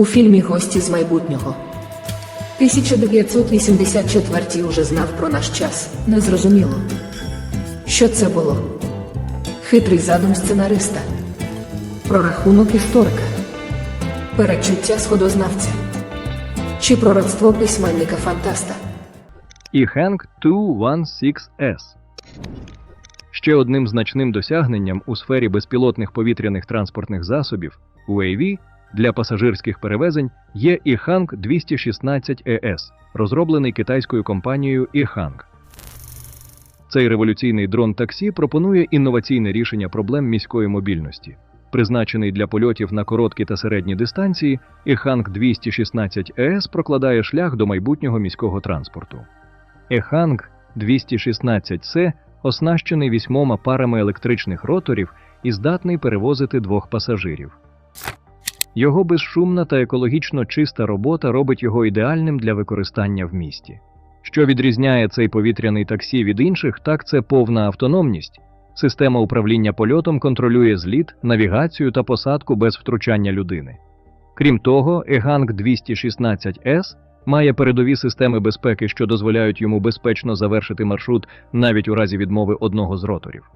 У фільмі Гості з майбутнього. 1984 уже знав про наш час. Незрозуміло. Що це було? Хитрий задум сценариста. Прорахунок історика. Перечуття сходознавця. Чи пророцтво письменника фантаста. і Хенк 216S. Ще одним значним досягненням у сфері безпілотних повітряних транспортних засобів UAV для пасажирських перевезень є іханг 216 es розроблений китайською компанією іханг. Цей революційний дрон таксі пропонує інноваційне рішення проблем міської мобільності. Призначений для польотів на короткі та середні дистанції, іханг 216 es прокладає шлях до майбутнього міського транспорту. Еханг 216C оснащений вісьмома парами електричних роторів і здатний перевозити двох пасажирів. Його безшумна та екологічно чиста робота робить його ідеальним для використання в місті. Що відрізняє цей повітряний таксі від інших, так це повна автономність. Система управління польотом контролює зліт, навігацію та посадку без втручання людини. Крім того, Еганг 216S має передові системи безпеки, що дозволяють йому безпечно завершити маршрут навіть у разі відмови одного з роторів.